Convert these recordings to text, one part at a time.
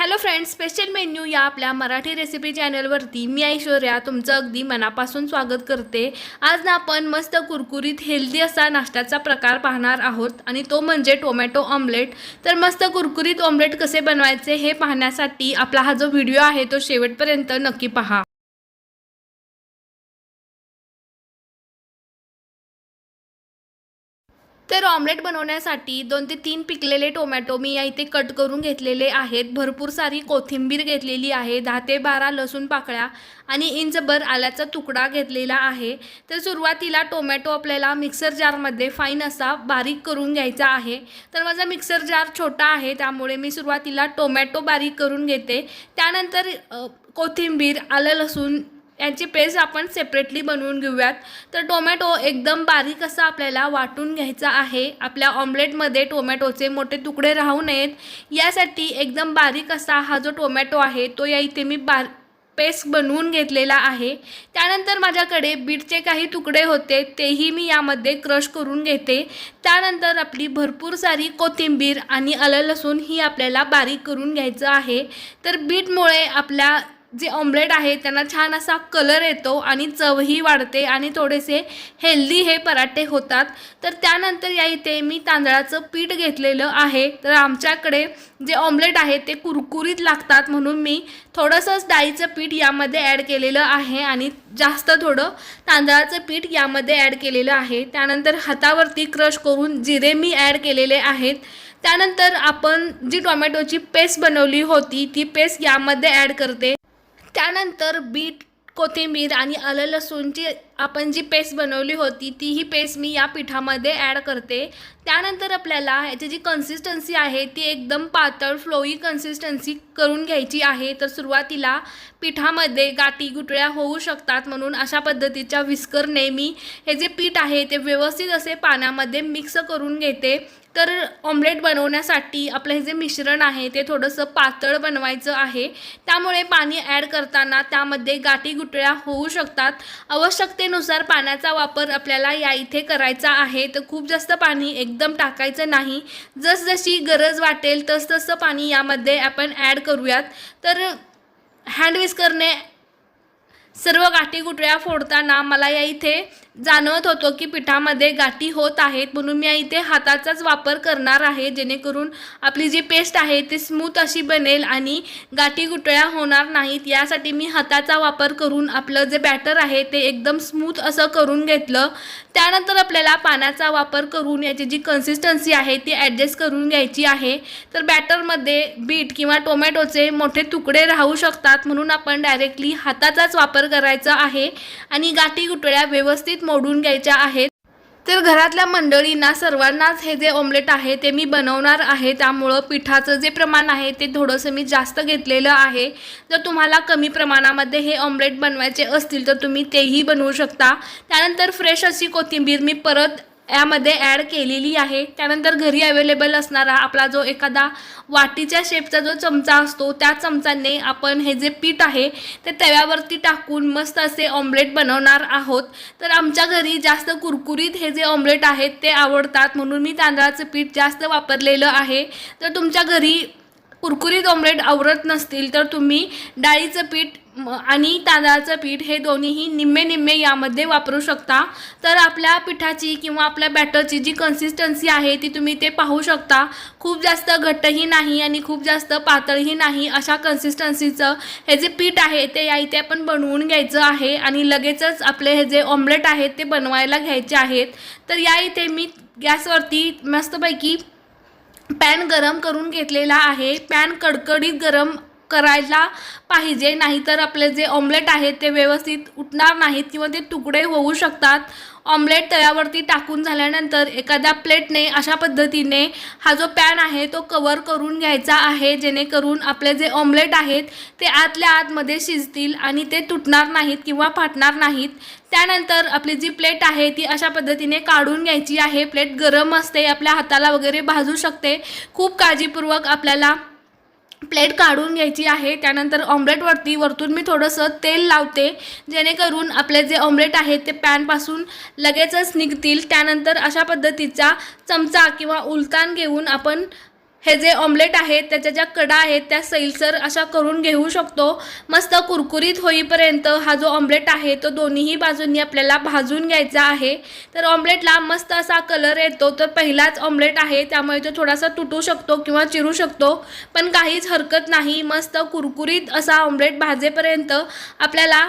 Hello friends special menu या आपल्या Marathi recipe चॅनलवरती मी ऐश्वर्या तुमचं अगदी मनापासून स्वागत करते. आज ना आपण मस्त कुरकुरीत हेल्दी असा नाश्त्याचा प्रकार पाहणार आहोत आणि तो म्हणजे टोमॅटो ऑमलेट तर मस्त कुरकुरीत ऑमलेट कसे बनवायचे हे पाहण्यासाठी आपला हा जो व्हिडिओ आहे तो शेवटपर्यंत नक्की पहा. तर ऑमलेट बनवण्यासाठी दोन ते तीन पिकलेले टोमॅटो मी या इथे कट करून घेतलेले आहेत. भरपूर सारी कोथिंबीर घेतलेली आहे दहा ते बारा लसूण पाकळ्या आणि इंचभर आल्याचा तुकडा घेतलेला आहे. तर सुरुवातीला टोमॅटो आपल्याला मिक्सर जारमध्ये फाईन असा बारीक करून घ्यायचा आहे. तर माझा मिक्सर जार छोटा आहे त्यामुळे मी सुरुवातीला टोमॅटो बारीक करून घेते. त्यानंतर कोथिंबीर आलं लसूण यांची पेस्ट आपण सेपरेटली बनवून घेऊयात. तर टोमॅटो एकदम बारीक असा आपल्याला वाटून घ्यायचा आहे. आपल्या ऑमलेटमध्ये टोमॅटोचे मोठे तुकडे राहू नयेत. यासाठी एकदम बारीक असा हा जो टोमॅटो आहे तो या इथे मी बार पेस्ट बनवून घेतलेला आहे. त्यानंतर माझ्याकडे बीटचे काही तुकडे होते तेही मी यामध्ये क्रश करून घेते. त्यानंतर आपली भरपूर सारी कोथिंबीर आणि आलं लसूण ही आपल्याला बारीक करून घ्यायचं आहे. तर बीटमुळे आपल्या जे ऑमलेट आहे त्यांना छान असा कलर येतो आणि चवही वाढते आणि थोडेसे हेल्दी हे पराठे होतात. तर त्यानंतर या इथे मी तांदळाचं पीठ घेतलेलं आहे. तर आमच्याकडे जे ऑमलेट आहे ते कुरकुरीत लागतात म्हणून मी थोडंसंच डाळीचं पीठ यामध्ये ॲड केलेलं आहे आणि जास्त थोडं तांदळाचं पीठ यामध्ये ॲड केलेलं आहे. त्यानंतर हातावरती क्रश करून जिरे मी ॲड केलेले आहेत. त्यानंतर आपण जी टोमॅटोची पेस्ट बनवली होती ती पेस्ट यामध्ये ॲड करते. त्यानंतर बीट कोथिंबीर आणि आलं लसूणची आपण जी पेस्ट बनवली होती ती ही पेस्ट मी या पिठामध्ये ॲड करते. त्यानंतर आपल्याला ह्याची जी कन्सिस्टन्सी आहे ती एकदम पातळ फ्लोई कन्सिस्टन्सी करून घ्यायची आहे. तर सुरुवातीला पिठामध्ये गाठी गुटळ्या होऊ शकतात म्हणून अशा पद्धतीच्या विस्करने मी हे जे पीठ आहे ते व्यवस्थित असे पाण्यामध्ये मिक्स करून घेते. तर ऑमलेट बनवण्यासाठी आपलं हे जे मिश्रण आहे ते थोडंसं पातळ बनवायचं आहे. त्यामुळे पाणी ॲड करताना त्यामध्ये गाठी गुटळ्या होऊ शकतात. आवश्यकतेनुसार पाण्याचा वापर आपल्याला या इथे करायचा आहे. तर खूप जास्त पाणी एकदम टाकायचं नाही. जसजशी गरज वाटेल तसतसं पाणी यामध्ये आपण ॲड करूयात. तर हँडविस्करने सर्व गाठी गुटळ्या फोडताना मला या इथे जाणवत होतो की पिठामध्ये गाठी होत आहेत म्हणून मी इथे हाताचाच वापर करणार आहे जेणेकरून आपली जी पेस्ट आहे ती स्मूथ अशी बनेल आणि गाठी गुटळ्या होणार नाहीत. यासाठी मी हाताचा वापर करून आपलं जे बॅटर आहे ते एकदम स्मूथ असं करून घेतलं. त्यानंतर आपल्याला पाण्याचा वापर करून याची जी कन्सिस्टन्सी आहे ती ॲडजस्ट करून घ्यायची आहे. तर बॅटरमध्ये बीट किंवा टोमॅटोचे मोठे तुकडे राहू शकतात म्हणून आपण डायरेक्टली हाताचाच वापर करायचा आहे. आणि गाठी गुटळ्या व्यवस्थित मोडून घ्यायच्या आहेत. तर घरातल्या मंडळींना सर्वांनाच हे जे ऑमलेट आहे ते मी बनवणार आहे. त्यामुळं पिठाचं जे प्रमाण आहे ते थोडंसं मी जास्त घेतलेलं आहे. जर तुम्हाला कमी प्रमाणामध्ये हे ऑमलेट बनवायचे असतील तर तुम्ही तेही बनवू शकता. त्यानंतर फ्रेश अशी कोथिंबीर मी परत यामध्ये ॲड केलेली आहे. त्यानंतर घरी अवेलेबल असणारा आपला जो एखादा वाटीच्या शेपचा जो चमचा असतो त्या चमचाने आपण हे जे पीठ आहे ते तव्यावरती टाकून मस्त असे ऑमलेट बनवणार आहोत. तर आमच्या घरी जास्त कुरकुरीत हे जे ऑमलेट आहेत ते आवडतात. म्हणून मी तांदळाचं पीठ जास्त वापरलेलं आहे. तर तुमच्या घरी कुरकुरीत ऑमलेट आवडत नसतील तर तुम्ही डाळीचं पीठ आणि तांदळाचं पीठ हे दोन्हीही निम्मे निम्मे यामध्ये वापरू शकता. तर आपल्या पिठाची किंवा आपल्या बॅटरची जी कन्सिस्टन्सी आहे ती तुम्ही ते पाहू शकता. खूप जास्त घट्टही नाही आणि खूप जास्त पातळही नाही अशा कन्सिस्टन्सीचं हे जे पीठ आहे ते या इथे आपण बनवून घ्यायचं आहे आणि लगेचच आपले हे जे ऑमलेट आहेत ते बनवायला घ्यायचे आहेत. तर या इथे मी गॅसवरती मस्तपैकी पॅन गरम करून घेतलेला आहे. पॅन कडकडीत गरम करायला पाहिजे. नाहीतर आपले जे ऑमलेट आहेत ते व्यवस्थित उठणार नाहीत किंवा ते तुकडे होऊ शकतात. ऑमलेट तळ्यावरती टाकून झाल्यानंतर एखाद्या प्लेटने अशा पद्धतीने हा जो पॅन आहे तो कवर करून घ्यायचा आहे. जेणेकरून आपले जे ऑमलेट आहेत ते आतल्या आतमध्ये शिजतील आणि ते तुटणार नाहीत किंवा फाटणार नाहीत. त्यानंतर आपली जी प्लेट आहे ती अशा पद्धतीने काढून घ्यायची आहे. प्लेट गरम असते आपल्या हाताला वगैरे भाजू शकते. खूप काळजीपूर्वक आपल्याला प्लेट काढून घ्यायची आहे. त्यानंतर ऑमलेटवरती वरतून मी थोडंसं तेल लावते. जेणेकरून आपले जे ऑमलेट आहेत ते पॅनपासून लगेचच निघतील. त्यानंतर अशा पद्धतीचा चमचा किंवा उलतान घेऊन आपण हे जे ऑमलेट आहेत त्याच्या ज्या कडा आहेत त्या सैलसर अशा करून घेऊ शकतो. मस्त कुरकुरीत होईपर्यंत हा जो ऑमलेट आहे तो दोन्हीही बाजूंनी आपल्याला भाजून घ्यायचा आहे. तर ऑमलेटला मस्त असा कलर येतो तर पहिलाच ऑमलेट आहे त्यामुळे तो थोडासा तुटू शकतो किंवा चिरू शकतो. पण काहीच हरकत नाही मस्त कुरकुरीत असा ऑमलेट भाजेपर्यंत आपल्याला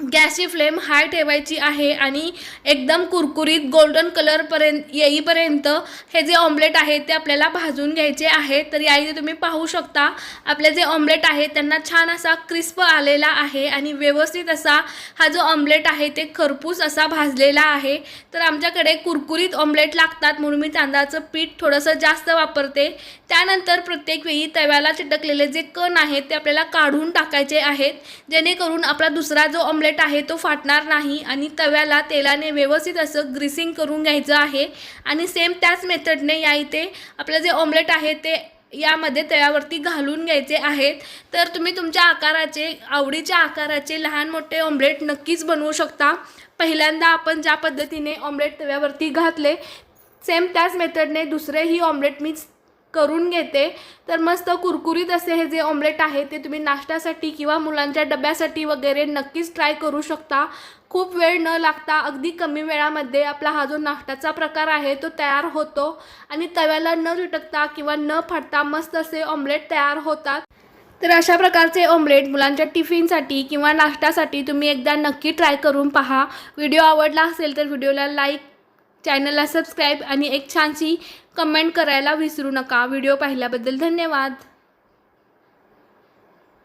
गॅसची फ्लेम हाय ठेवायची आहे आणि एकदम कुरकुरीत गोल्डन कलरपर्यंत येईपर्यंत हे जे ऑमलेट आहे ते आपल्याला भाजून घ्यायचे आहे. तर या इथे तुम्ही पाहू शकता आपले जे ऑमलेट आहे त्यांना छान असा क्रिस्प आलेला आहे आणि व्यवस्थित असा हा जो ऑमलेट आहे ते खरपूस असा भाजलेला आहे. तर आमच्याकडे कुरकुरीत ऑमलेट लागतात म्हणून मी तांदळाचं पीठ थोडंसं जास्त वापरते. त्यानंतर प्रत्येक वेळी तव्याला चिटकलेले जे कण आहेत ते आपल्याला काढून टाकायचे आहेत जेणेकरून आपला दुसरा जो ऑमलेट आहे तो फाटणार नाही आणि तव्याला तेलाने व्यवस्थित असं ग्रीसिंग करून घ्यायचं आहे. आणि सेम त्याच मेथडने या इथे आपलं जे ऑमलेट आहे ते यामध्ये तव्यावरती घालून घ्यायचे आहेत. तर तुम्ही तुमच्या आकाराचे आवडीच्या आकाराचे लहान मोठे ऑमलेट नक्कीच बनवू शकता. पहिल्यांदा आपण ज्या पद्धतीने ऑमलेट तव्यावरती घातले सेम त्याच मेथडने दुसरेही ऑमलेट मी करून घेते. तर मस्त कुरकुरीत असे हे जे ऑमलेट आहे ते तुम्ही नाश्त्यासाठी किंवा मुलांच्या डब्यासाठी वगैरे नक्कीच ट्राय करू शकता. खूप वेळ न लागता अगदी कमी वेळामध्ये आपला हा जो नाश्त्याचा प्रकार आहे तो तयार होतो. आणि तव्याला न झुटकता किंवा न फाटता मस्त असे ऑमलेट तयार होतात. तर अशा प्रकारचे ऑमलेट मुलांच्या टिफिनसाठी किंवा नाश्त्यासाठी तुम्ही एकदा नक्की ट्राय करून पहा. व्हिडिओ आवडला असेल तर व्हिडिओला लाईक चॅनलला सबस्क्राईब आणि एक छानशी कमेंट करायला विसरू नका. व्हिडिओ पाहिल्याबद्दल धन्यवाद.